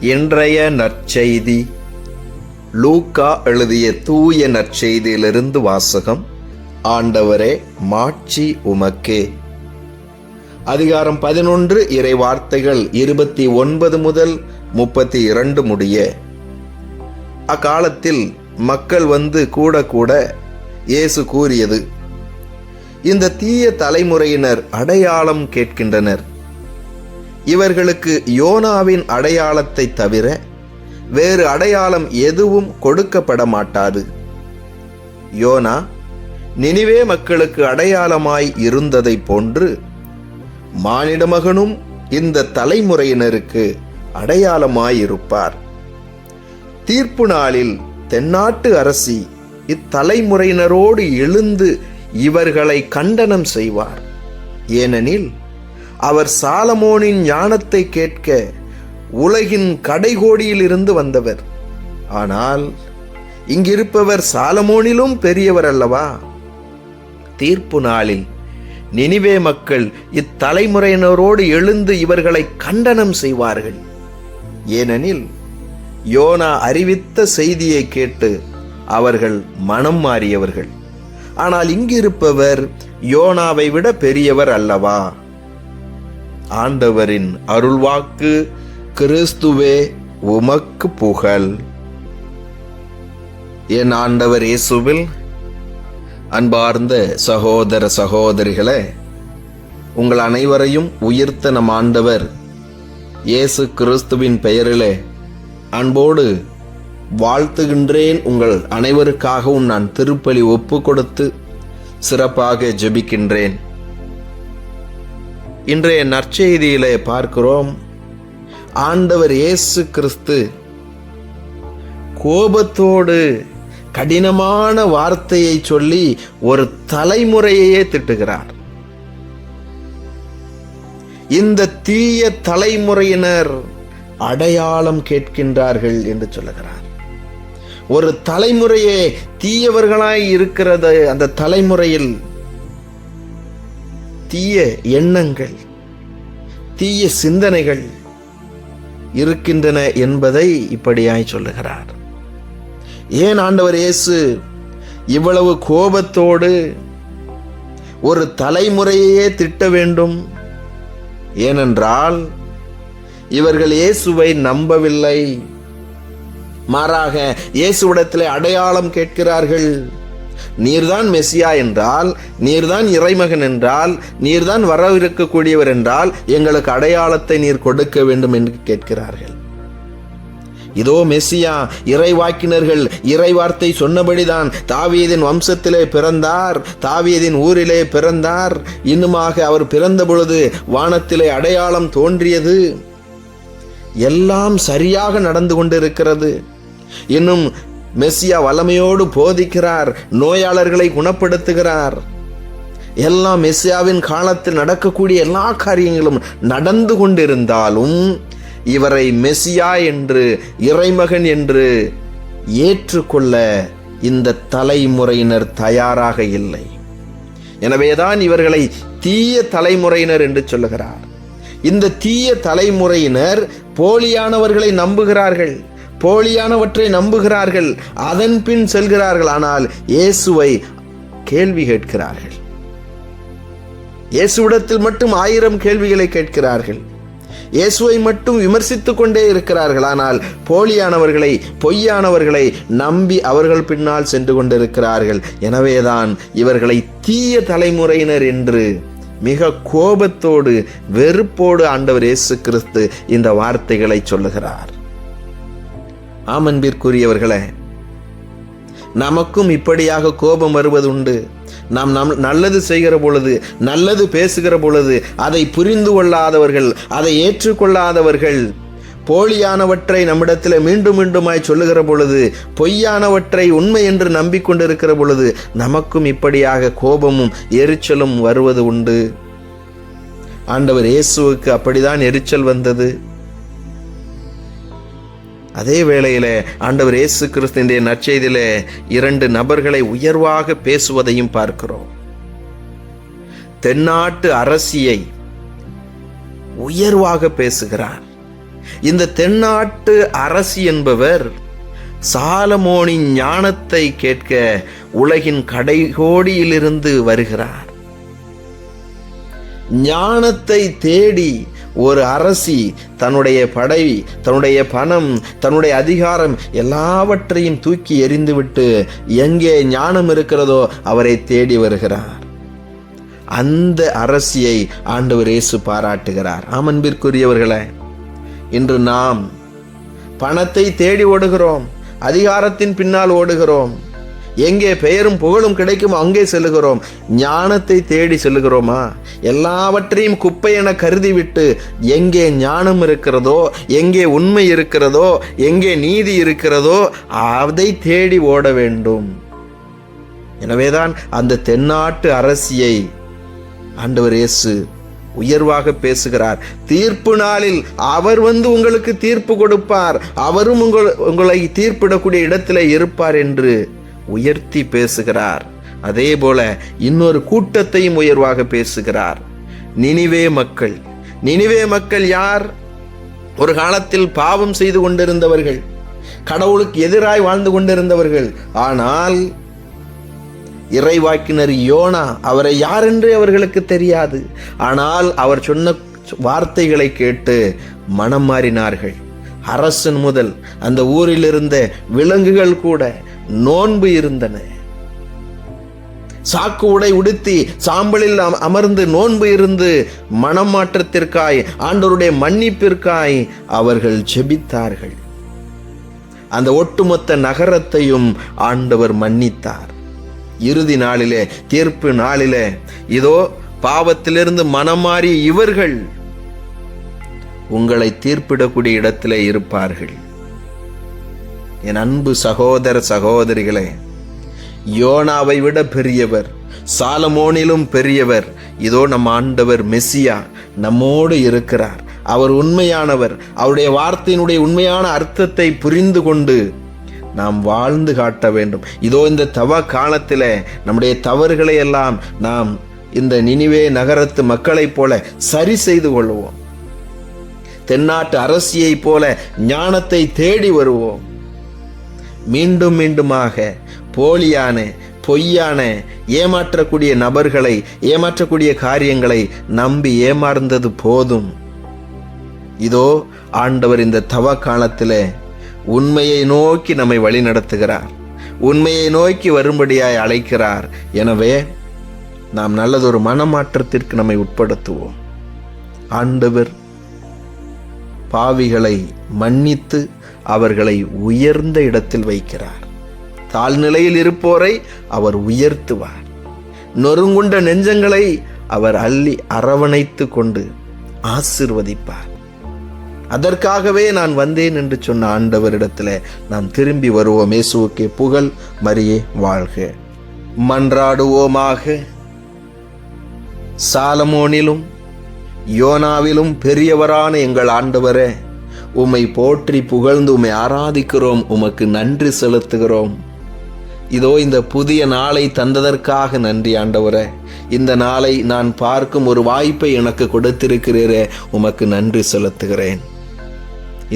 இன்றைய நற்செய்தி. லூக்கா எழுதிய தூய நற்செய்தியிலிருந்து வாசகம். ஆண்டவரே மாட்சி உமக்கே. அதிகாரம் பதினொன்று இறை வார்த்தைகள் இருபத்தி ஒன்பது முதல் முப்பத்தி இரண்டு முடிய. அக்காலத்தில் மக்கள் வந்து கூட கூட இயேசு கூறியது இந்த தீய தலைமுறையினர் அடையாளம் கேட்கின்றனர். இவர்களுக்கு யோனாவின் அடையாளத்தை தவிர வேறு அடையாளம் எதுவும் கொடுக்கப்பட மாட்டாது யோனா நினிவே மக்களுக்கு அடையாளமாய் இருந்ததை போன்று மானிட மகனும் இந்த தலைமுறையினருக்கு அடையாளமாயிருப்பார். தீர்ப்பு நாளில் தென்னாட்டு அரசி இத்தலைமுறையினரோடு எழுந்து இவர்களை கண்டனம் செய்வார். ஏனெனில் அவர் சாலமோனின் ஞானத்தை கேட்க உலகின் கடைகோடியில் இருந்து வந்தவர். ஆனால் இங்கிருப்பவர் சாலமோனிலும் பெரியவர் அல்லவா? தீர்ப்பு நாளில் நினிவே மக்கள் இத்தலைமுறையினரோடு எழுந்து இவர்களை கண்டனம் செய்வார்கள். ஏனெனில் யோனா அறிவித்த செய்தியை கேட்டு அவர்கள் மனம் மாறியவர்கள். ஆனால் இங்கிருப்பவர் யோனாவை விட பெரியவர் அல்லவா? ஆண்டவரின் அருள்வாக்கு கிறிஸ்துவே உமக்கு புகழ். என் ஆண்டவர் இயேசுவில் அன்பார்ந்த சகோதர சகோதரிகளே உங்கள் அனைவரையும் உயிர்த்த நம் ஆண்டவர் இயேசு கிறிஸ்துவின் பெயரிலே அன்போடு வாழ்த்துகின்றேன். உங்கள் அனைவருக்காகவும் நான் திருப்பலி ஒப்பு கொடுத்து சிறப்பாக ஜெபிக்கின்றேன். இன்றைய நற்செய்தியிலே பார்க்கிறோம். ஆண்டவர் இயேசு கிறிஸ்து கோபத்தோடு கடினமான வார்த்தையை சொல்லி ஒரு தலைமுறையையே திட்டுகிறார். இந்த தீய தலைமுறையினர் அடையாளம் கேட்கின்றார்கள் என்று சொல்லுகிறார். ஒரு தலைமுறையே தீயவர்களாய் இருக்கிறது அந்த தலைமுறையில் தீய எண்ணங்கள் தீய சிந்தனைகள் இருக்கின்றன என்பதை இப்படியாய் சொல்லுகிறார். ஏன் ஆண்டவர் இயேசு இவ்வளவு கோபத்தோடு ஒரு தலைமுறையே திட்ட வேண்டும்? ஏனென்றால் இவர்கள் இயேசுவை நம்பவில்லை. மாறாக இயேசுவிடத்திலே அடையாளம் கேட்கிறார்கள். நீர்தான் மெசியா என்றால் நீர்தான் இறைமகன் என்றால் நீர்தான் வரவிருக்கக்கூடியவர் என்றால் எங்களுக்கு அடையாளத்தை நீர் கொடுக்க வேண்டும் என்று கேட்கிறார்கள். இதோ மெஸ்ஸியா இறைவாக்கினர்கள் இறை வார்த்தை சொன்னபடிதான் தாவீதின் வம்சத்திலே பிறந்தார் தாவீதின் ஊரிலே பிறந்தார். இன்னுமாக அவர் பிறந்த பொழுது வானத்திலே அடையாளம் தோன்றியது. எல்லாம் சரியாக நடந்து கொண்டிருக்கிறது. இன்னும் மெஸ்ஸியா வல்லமையோடு போதிக்கிறார் நோயாளர்களை குணப்படுத்துகிறார். எல்லாம் மெஸ்ஸியாவின் காலத்தில் நடக்கக்கூடிய எல்லா காரியங்களும் நடந்து கொண்டிருந்தாலும் இவரை மெஸ்ஸியா என்று இறைமகன் என்று ஏற்றுக்கொள்ள இந்த தலைமுறையினர் தயாராக இல்லை. எனவேதான் இவர்களை தீய தலைமுறையினர் என்று சொல்லுகிறார். இந்த தீய தலைமுறையினர் போலியானவர்களை நம்புகிறார்கள். போலியானவற்றை நம்புகிறார்கள் அதன் பின் செல்கிறார்கள். ஆனால் இயேசுவை கேள்வி கேட்கிறார்கள். இயேசுவிடத்தில் மட்டும் ஆயிரம் கேள்விகளை கேட்கிறார்கள். இயேசுவை மட்டும் விமர்சித்துக் கொண்டே இருக்கிறார்கள். ஆனால் போலியானவர்களை பொய்யானவர்களை நம்பி அவர்கள் பின்னால் சென்று கொண்டிருக்கிறார்கள். எனவேதான் இவர்களை தீய தலைமுறையினர் என்று மிக கோபத்தோடு வெறுப்போடு ஆண்டவர் இயேசு கிறிஸ்து இந்த வார்த்தைகளை சொல்லுகிறார். ஆமன்பிற்குரியவர்களே நமக்கும் இப்படியாக கோபம் வருவது உண்டு நாம் நம் நல்லது செய்கிற பொழுது நல்லது பேசுகிற பொழுது அதை புரிந்து கொள்ளாதவர்கள் அதை ஏற்றுக்கொள்ளாதவர்கள் போலியானவற்றை நம்மிடத்தில் மீண்டும் மீண்டுமாய் சொல்லுகிற பொழுது பொய்யானவற்றை உண்மை என்று நம்பிக்கொண்டிருக்கிற பொழுது நமக்கும் இப்படியாக கோபமும் எரிச்சலும் வருவது உண்டு. ஆண்டவர் இயேசுவுக்கு அப்படிதான் எரிச்சல் வந்தது. அதே வேளையில் ஆண்டவர் இயேசு கிறிஸ்துவின் நற்செய்தியில் இரண்டு நபர்களை உயர்வாக பேசுவதையும் பார்க்கிறோம். தென்னாட்டு அரசியை உயர்வாக பேசுகிறார். இந்த தென்னாட்டு அரசி என்பவர் சாலமோனின் ஞானத்தை கேட்க உலகின் கடைகோடியிலிருந்து வருகிறார். ஞானத்தை தேடி ஒரு அரசி தன்னுடைய படை தன்னுடைய பணம் தன்னுடைய அதிகாரம் எல்லாவற்றையும் தூக்கி எறிந்துவிட்டு எங்கே ஞானம் இருக்கிறதோ அவரை தேடி வருகிறார். அந்த அரசியை ஆண்டவர் இயேசு பாராட்டுகிறார். ஆமன்பிற்குரியவர்களே இன்று நாம் பணத்தை தேடி ஓடுகிறோம் அதிகாரத்தின் பின்னால் ஓடுகிறோம் எங்கே பெயரும் புகழும் கிடைக்கும் அங்கே செல்லுகிறோம் ஞானத்தை தேடி செல்லுகிறோமா? எல்லாவற்றையும் குப்பை என கருதிவிட்டு எங்கே ஞானம் இருக்கிறதோ எங்கே உண்மை இருக்கிறதோ எங்கே நீதி இருக்கிறதோ அதை தேடி ஓட வேண்டும். எனவேதான் அந்த தென்னாட்டு அரசியை ஆண்டவர் இயேசு உயர்வாக பேசுகிறார். தீர்ப்பு நாளில் அவர் வந்து உங்களுக்கு தீர்ப்பு கொடுப்பார். அவரும் உங்கள் உங்களை தீர்ப்பிடக்கூடிய இடத்துல இருப்பார் என்று உயர்த்தி பேசுகிறார். அதே போல இன்னொரு கூட்டத்தையும் உயர்வாக பேசுகிறார். நினிவே மக்கள். நினிவே மக்கள் யார்? ஒரு காலத்தில் பாவம் செய்து கொண்டிருந்தவர்கள் கடவுளுக்கு எதிராய் வாழ்ந்து கொண்டிருந்தவர்கள். ஆனால் இறைவாக்கினர் யோனா அவரை யாரென்று அவர்களுக்கு தெரியாது. ஆனால் அவர் சொன்ன வார்த்தைகளை கேட்டு மனம் மாறினார்கள். அரசன் முதல் அந்த ஊரில் இருந்த விலங்குகள் கூட நோன்பு இருந்தன. சாக்கு உடை உடுத்தி சாம்பலில் அமர்ந்து நோன்பு இருந்து மனம் மாற்றத்திற்காய் ஆண்டவருடைய மன்னிப்பிற்காய் அவர்கள் ஜெபித்தார்கள். அந்த ஒட்டுமொத்த நகரத்தையும் ஆண்டவர் மன்னித்தார். இறுதி நாளிலே தீர்ப்பு நாளிலே இதோ பாவத்திலிருந்து மனம் இவர்கள் உங்களை தீர்ப்பிடக்கூடிய இடத்திலே இருப்பார்கள். என் அன்பு சகோதர சகோதரிகளே யோனாவை விட பெரியவர் சாலமோனிலும் பெரியவர். இதோ நம் ஆண்டவர் மெஸ்ஸியா நம்மோடு இருக்கிறார். அவர் உண்மையானவர். அவருடைய வார்த்தையினுடைய உண்மையான அர்த்தத்தை புரிந்து கொண்டு நாம் வாழ்ந்து காட்ட வேண்டும். இதோ இந்த தவ காலத்திலே நம்முடைய தவறுகளை எல்லாம் நாம் இந்த நினிவே நகரத்து மக்களைப் போல சரி செய்து கொள்வோம். தென்னாட்டு அரசியைப் போல ஞானத்தை தேடி வருவோம். மீண்டும் மீண்டுமாக போலியான பொய்யான ஏமாற்றக்கூடிய நபர்களை ஏமாற்றக்கூடிய காரியங்களை நம்பி ஏமாறுந்தது போதும். இதோ ஆண்டவர் இந்த தவ காலத்தில் உண்மையை நோக்கி நம்மை வழி நடத்துகிறார். உண்மையை நோக்கி வரும்படியாய் அழைக்கிறார். எனவே நாம் நல்லதொரு மனமாற்றத்திற்கு நம்மை உட்படுத்துவோம். ஆண்டவர் பாவிகளை மன்னித்து அவர்களை உயர்ந்த இடத்தில் வைக்கிறார். தாழ்நிலையில் இருப்போரை அவர் உயர்த்துவார். நொறுங்குண்ட நெஞ்சங்களை அவர் அள்ளி அரவணைத்து கொண்டு ஆசிர்வதிப்பார். அதற்காகவே நான் வந்தேன் என்று சொன்ன ஆண்டவரிடத்தில் நாம் திரும்பி வருவோம். இயேசுவுக்கே புகழ் மரியே வாழ்க. மன்றாடுவோமாக. சாலமோனிலும் யோனாவிலும் பெரியவரான எங்கள் ஆண்டவரே உம்மை போற்றி புகழ்ந்து உம்மை ஆராதிக்கிறோம். உமக்கு நன்றி செலுத்துகிறோம். இதோ இந்த புதிய நாளை தந்ததற்காக நன்றி ஆண்டவரே. இந்த நாளை நான் பார்க்கும் ஒரு வாய்ப்பை எனக்கு கொடுத்திருக்கிறீரே. உமக்கு நன்றி செலுத்துகிறேன்.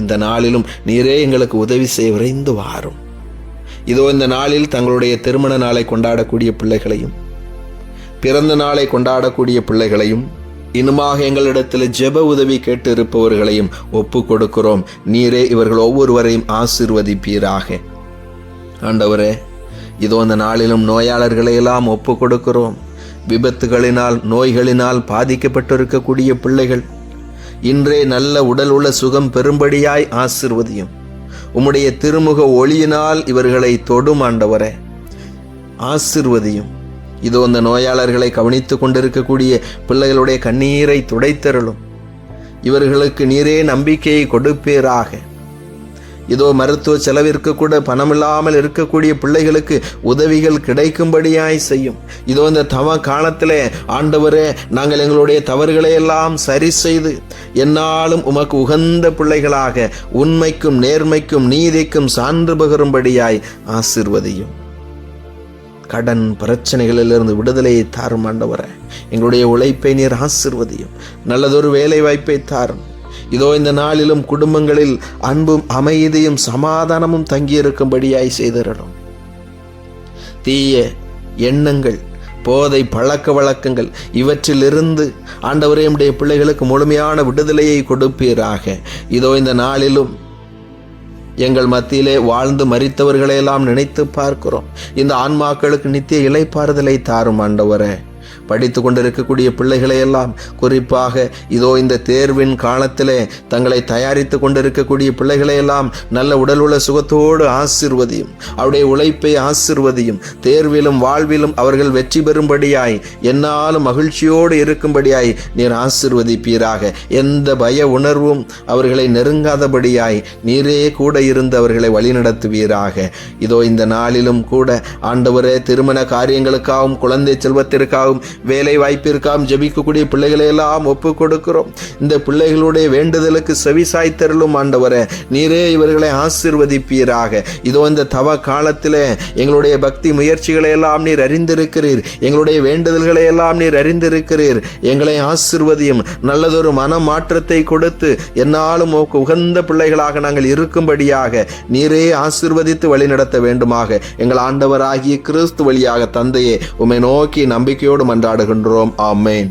இந்த நாளிலும் நீரே எங்களுக்கு உதவி செய்ய விரைந்து வாரும். இதோ இந்த நாளில் தங்களுடைய திருமண நாளை கொண்டாடக்கூடிய பிள்ளைகளையும் பிறந்த நாளை கொண்டாடக்கூடிய பிள்ளைகளையும் இன்னுமாக எங்களிடத்தில் ஜெப உதவி கேட்டு இருப்பவர்களையும் ஒப்பு கொடுக்கிறோம். நீரே இவர்கள் ஒவ்வொருவரையும் ஆசிர்வதிப்பீராக. ஆண்டவரே இதோ இந்த நாளிலும் நோயாளர்களை எல்லாம் ஒப்பு கொடுக்கிறோம் விபத்துகளினால் நோய்களினால் பாதிக்கப்பட்டிருக்கக்கூடிய பிள்ளைகள் இன்றே நல்ல உடல் உள்ள சுகம் பெரும்படியாய் ஆசிர்வதியும். உம்முடைய திருமுக ஒளியினால் இவர்களை தொடும் ஆண்டவரே ஆசிர்வதியும். இதோ அந்த நோயாளர்களை கவனித்து கொண்டிருக்கக்கூடிய பிள்ளைகளுடைய கண்ணீரை துடைத்தருளும். இவர்களுக்கு நீரே நம்பிக்கையை கொடுப்பீராக. இதோ மருத்துவ செலவிற்கு கூட பணமில்லாமல் இருக்கக்கூடிய பிள்ளைகளுக்கு உதவிகள் கிடைக்கும்படியாய் செய்யும். இதோ இந்த தவ காலத்திலே ஆண்டவரே நாங்கள் எங்களுடைய தவறுகளை எல்லாம் சரி செய்து என்னாலும் உமக்கு உகந்த பிள்ளைகளாக உண்மைக்கும் நேர்மைக்கும் நீதிக்கும் சான்று பகரும்படியாய் ஆசிர்வதியும். கடன் பிரச்சனைகளிலிருந்து விடுதலையை தாரும் ஆண்டவரே எங்களுடைய உழைப்பை நீர் ஆசிர்வதியும். நல்லதொரு வேலை வாய்ப்பை தாரும். இதோ இந்த நாளிலும் குடும்பங்களில் அன்பும் அமைதியும் சமாதானமும் தங்கியிருக்கும்படியாய் செய்திடணும். தீய எண்ணங்கள் போதை பழக்க வழக்கங்கள் இவற்றிலிருந்து ஆண்டவரே நம்முடைய பிள்ளைகளுக்கு முழுமையான விடுதலையை கொடுப்பீராக. இதோ இந்த நாளிலும் எங்கள் மத்தியிலே வாழ்ந்து மறித்தவர்களையெல்லாம் நினைத்து பார்க்கிறோம். இந்த ஆன்மாக்களுக்கு நித்திய இலைப்பாறுதலை தாரும் ஆண்டவரே. படித்து கொண்டிருக்கக்கூடிய பிள்ளைகளை எல்லாம் குறிப்பாக இதோ இந்த தேர்வின் காலத்திலே தங்களை தயாரித்து கொண்டிருக்கக்கூடிய பிள்ளைகளை எல்லாம் நல்ல உடல் உள்ள சுகத்தோடு ஆசிர்வதியும் அவருடைய உழைப்பை ஆசிர்வதியும் தேர்விலும் வாழ்விலும் அவர்கள் வெற்றி பெறும்படியாய் என்னாலும் மகிழ்ச்சியோடு இருக்கும்படியாய் நீர் ஆசிர்வதிப்பீராக. எந்த பய உணர்வும் அவர்களை நெருங்காதபடியாய் நீரே கூட இருந்து அவர்களை வழிநடத்துவீராக. இதோ இந்த நாளிலும் கூட ஆண்டவரே திருமண காரியங்களுக்காகவும் குழந்தை செல்வத்திற்காகவும் வேலை வாய்ப்பிற்காகவும் ஜெபிக்கக்கூடிய பிள்ளைகளை எல்லாம் ஒப்பு கொடுக்கிறோம் இந்த பிள்ளைகளுடைய வேண்டுதலுக்கு செவிசாய் தருளும் ஆண்டவரே நீரே இவர்களை ஆசிர்வதிப்பீராக. இதோ இந்த தவ காலத்தில் எங்களுடைய பக்தி முயற்சிகளை எல்லாம் நீர் அறிந்திருக்கிறீர். எங்களுடைய வேண்டுதல்களை எல்லாம் நீர் அறிந்திருக்கிறீர். எங்களை ஆசிர்வதியும் நல்லதொரு மன மாற்றத்தை கொடுத்து என்னாலும் உகந்த பிள்ளைகளாக நாங்கள் இருக்கும்படியாக நீரே ஆசிர்வதித்து வழிநடத்த வேண்டுமாக. எங்கள் ஆண்டவராகிய கிறிஸ்து வழியாக தந்தையே உம்மை நோக்கி நம்பிக்கையோடு மன்றாடுகின்றோம் ஆமேன்.